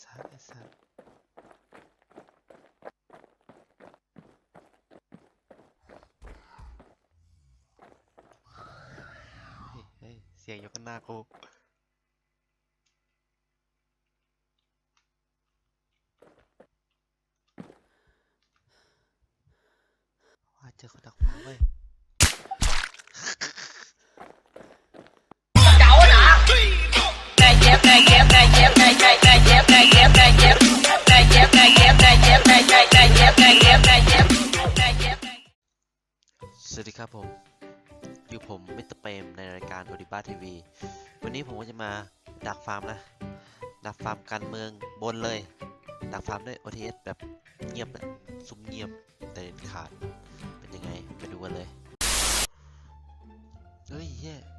สัตว์ไอสัตว์เฮ้ยเสียงอยู่ข้างหน้ากูว่าเจอคนดักฟ้าเว้ย สวัสดีครับผม อยู่ผมมิสเตอร์เปรมในรายการโอดิบ้าทีวี วันนี้ผมก็จะมาดักฟาร์มนะ ดักฟาร์มการเมืองบนเลย ดักฟาร์มด้วย OTS แบบเงียบนะซุ่มเงียบแต่เด็ดขาด เป็นยังไง ไปดูกันเลย เฮ้ยเย่ช่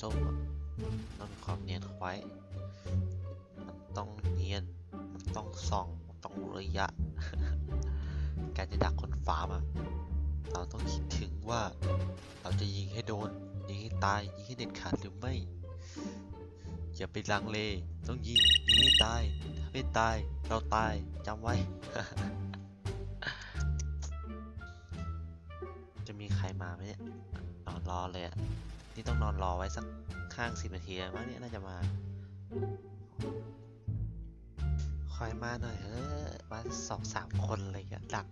ส้มอะต้องความเนียนไว้ มันต้องเนียน มันต้องส่อง มันต้องระยะ การจะดักคนฟาร์มอะเราต้องคิดถึงว่าเราจะยิงให้โดน ยิงให้ตาย ยิงให้เด็ดขาดหรือไม่ อย่าไปลังเล ต้องยิง ยิงให้ตาย ถ้าไม่ตาย เราตาย จำไว้ จะมีใครมาไหมเนี่ยนอนรอเลยอะ นี่ต้องนอนรอไว้สักข้างสิบนาทีมั้งเนี่ยน่าจะมา คอยมาหน่อยเออมาสองสามคนเลยอะดัก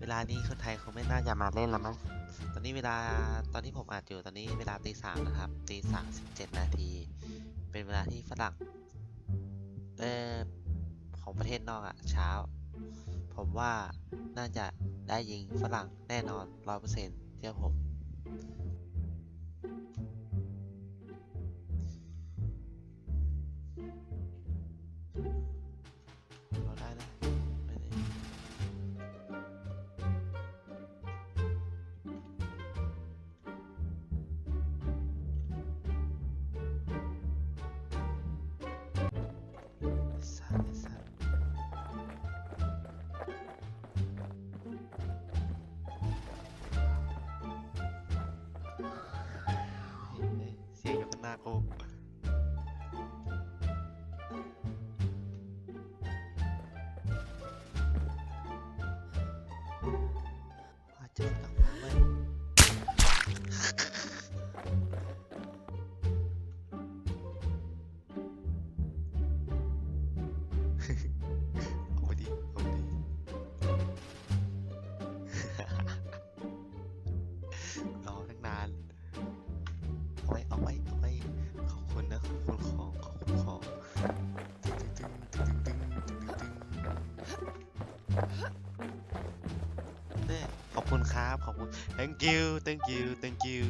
เวลานี้คนไทยเขาไม่น่าจะมาเล่นแล้วมั้ง ตอนนี้เวลาตอนที่ผมอัดอยู่ตอนนี้เวลาตีสามนะครับตีสามสิบเจ็ดนาที เป็นเวลาที่ฝรั่งเออของประเทศนอกอะเช้า ผมว่าน่าจะได้ยิงฝรั่งแน่นอนร้อยเปอร์เซ็นต์เชื่อผม สียงอยู่ข้างหน้ thank you thank you thank you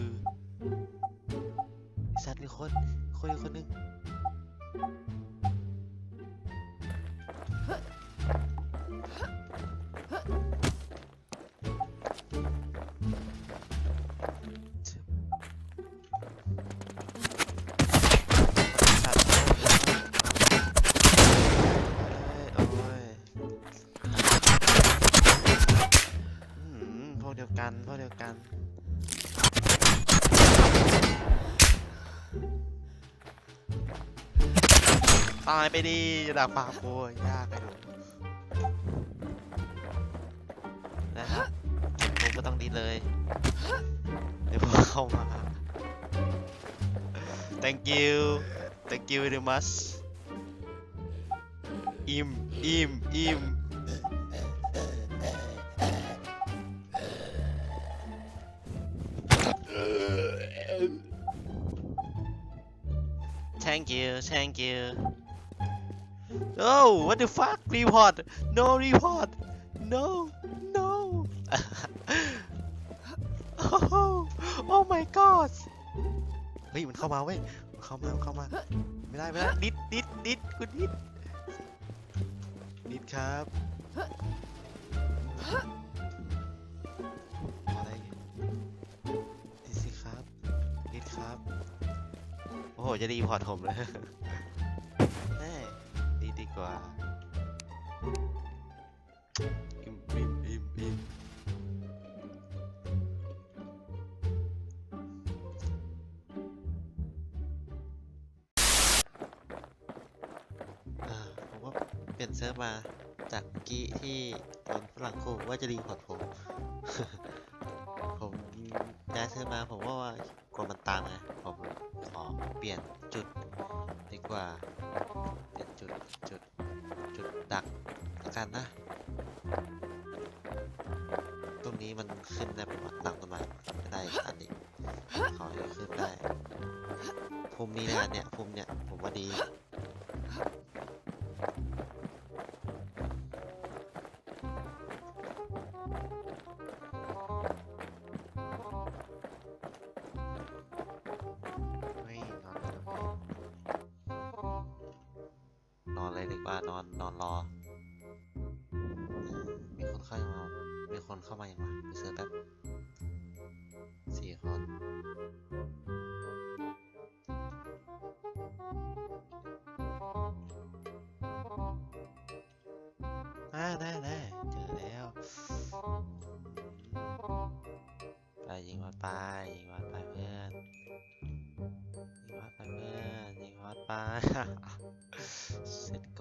สัตว์มีคน คนอีกคนนึง ยวกันพวกเดียวกัน ตายไปดีอย่าด่าปากกูยากไอ้หนูนะครับผมก็ต้องดีเลย เดี๋ยวผมเข้ามา thank you thank you very much อิ่มอิ่มอิ่ม thank you thank you oh what the fuck report no report no no โอ้โหโอ้ my god เฮ้ยมันเข้ามาเว้ยเข้ามาเข้ามาไม่ได้ไม่ได้นิดนิดนิดคุณนิดนิดครับ จะดีพอร์ตผมเลยแน่ดีดีกว่าอิมอิมอิมอิมอ่าผมว่าเปลี่ยนเซิร์ฟมาจากเมื่อกี้ที่โดนฝรั่งขู่ว่าจะดีพอร์ตผม ผมย้ายเซิร์ฟมาผมว่าว่ากลัวมันตามไงผมขอ เปลี่ยนจุดดีกว่า เปลี่ยนจุดจุดจุดดักละกันนะ ตรงนี้มันขึ้นได้ปะวะหลังต้นไม้ไม่ได้อันนี้ขอให้ขึ้นได้ภูมินี้นะเนี่ยภูมิเนี่ยผมว่าดีานอนนอนรอ มีคนเข้ามามีคนเข้ามาอย่างวะไปเสิร์ชแป๊บสี่คนอ่าได้ได้เจอแล้วไปยิงวัดไปยิงวัดไปเพื่อนยิงวัดไปเพื่อนยิงวัดไป เสร็จโก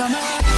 Summer.